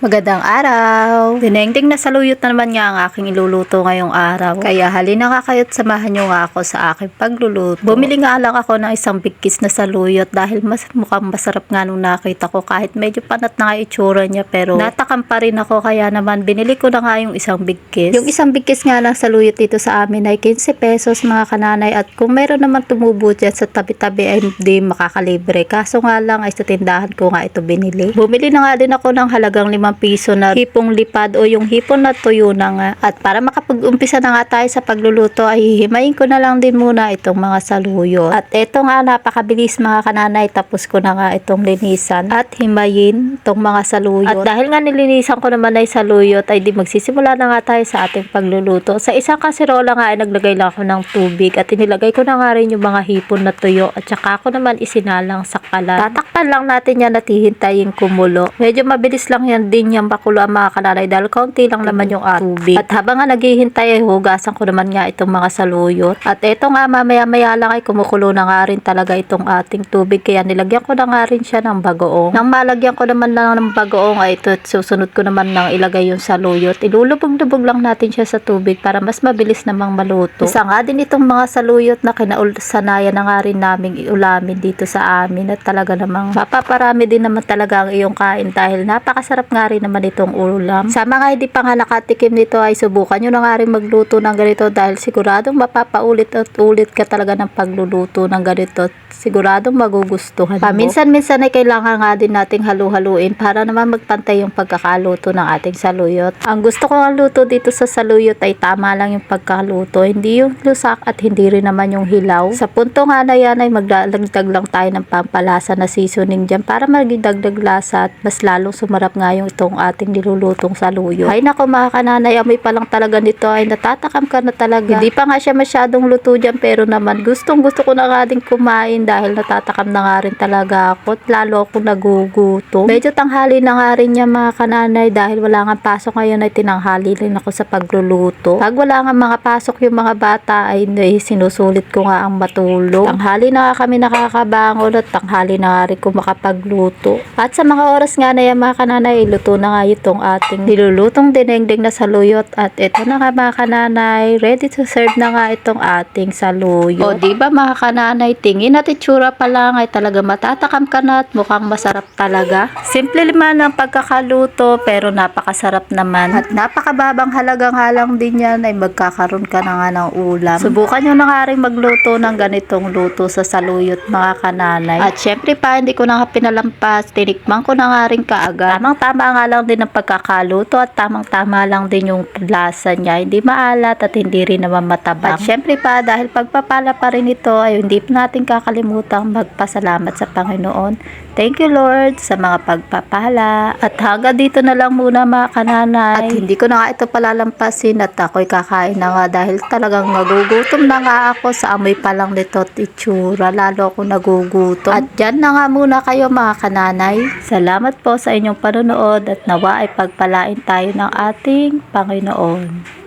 Magandang araw! Dinengding na saluyot na naman nga ang aking iluluto ngayong araw. Kaya halina nga kayo't samahan nyo nga ako sa aking pagluluto. Bumili nga lang ako ng isang bigkis na saluyot dahil mas mukhang masarap nga nung nakita ko kahit medyo panat na nga itsura niya pero natakam pa rin ako kaya naman binili ko na nga yung isang bigkis. Yung isang bigkis nga ng saluyot dito sa amin ay 15 pesos mga kananay at kung meron naman tumubo dyan sa tabi-tabi ay hindi makakalibre. Kaso nga lang ay sa tindahan ko nga ito binili. Bumili na nga din ako ng halagang 5 piso na hipong lipad o yung hipon na tuyo na nga. At para makapag-umpisa na nga tayo sa pagluluto ay hihimayin ko na lang din muna itong mga saluyot. At ito nga napakabilis mga kananay tapos ko na nga itong linisan at himayin itong mga saluyot. At dahil nga nilinisan ko naman ay saluyot ay di magsisimula na nga tayo sa ating pagluluto. Sa isang kasirola nga ay naglagay lang ako ng tubig at inilagay ko na nga rin yung mga hipon na tuyo at saka ako naman isinalang sa kalan. Tatakpan lang natin yan at hihintayin kumulo. Medyo mabilis lang yan din yung pakulo ang mga kananay dahil kaunti lang naman yung at tubig. At habang nga naghihintay ay hugasan ko naman nga itong mga saluyot. At ito nga mamaya maya lang ay kumukulo na nga rin talaga itong ating tubig kaya nilagyan ko na nga rin siya ng bagoong. Nang malagyan ko naman lang ng bagoong ay ito susunod ko naman nang ilagay yung saluyot. Ilulubog-lubog lang natin siya sa tubig para mas mabilis namang maluto. Isa nga din itong mga saluyot na kinausanayan na nga rin naming iulamin dito sa amin at talaga namang mapaparami din naman talaga ang iyong kain dahil napakasarap nga rin naman itong ulam. Sa mga hindi pa nga nakatikim nito ay subukan nyo na nga rin magluto ng ganito dahil siguradong mapapaulit at ulit ka talaga ng pagluluto ng ganito. Siguradong magugustuhan mo. Paminsan-minsan ay kailangan nga din nating halu-haluin para naman magpantay yung pagkakaluto ng ating saluyot. Ang gusto ko ang luto dito sa saluyot ay tama lang yung pagkaluto. Hindi yung lusak at hindi rin naman yung hilaw. Sa punto nga na yan ay magdagdag lang tayo ng pampalasa na seasoning dyan para maging dagdag lasa at mas lalong sumarap nga yung itong ating nilulutong saluyot. Ay nako mga kananay, amoy pa lang talaga nito ay natatakam ka na talaga. Hindi pa nga siya masyadong luto dyan pero naman gustong gusto ko na nga din kumain dahil natatakam na nga rin talaga ako at lalo ako nagugutom. Medyo tanghali na nga rin niya mga kananay dahil wala nga pasok ngayon ay tinanghali rin ako sa pagluluto. Pag wala nga mga pasok yung mga bata ay ay sinusulit ko nga ang matulog. Tanghali na nga kami nakakabangon at tanghali na nga rin ko makapagluto. At sa mga oras nga na yan mga kananay, luto na nga itong ating nilulutong dinengdeng na saluyot at ito na nga mga kananay, ready to serve na nga itong ating saluyot. O di ba mga kananay, tingin at itsura pa lang ay talaga matatakam ka na at mukhang masarap talaga. Simple naman ang pagkakaluto pero napakasarap naman. At napakababang halagang halang din yan ay magkakaroon ka na nga ng ulam. Subukan nyo na nga rin magluto ng ganitong luto sa saluyot mga kananay. At syempre pa hindi ko na nga pinalampas, tinikman ko na nga rin kaagad. Tamang tama nga lang din ang pagkakaluto at tamang tama lang din yung lasa niya. Hindi maalat at hindi rin naman matabang. At syempre pa dahil pagpapala pa rin ito ay hindi natin kakalimutan magpasalamat sa Panginoon. Thank you Lord sa mga pagpapala. At hanggang dito na lang muna mga kananay. At hindi ko na nga ito palalampasin at ako'y kakain na nga dahil talagang nagugutom na nga ako sa amoy pa lang nito at itsura. Lalo ako nagugutom. At dyan na nga muna kayo mga kananay. Salamat po sa inyong panonood at nawa ay pagpalain tayo ng ating Panginoon.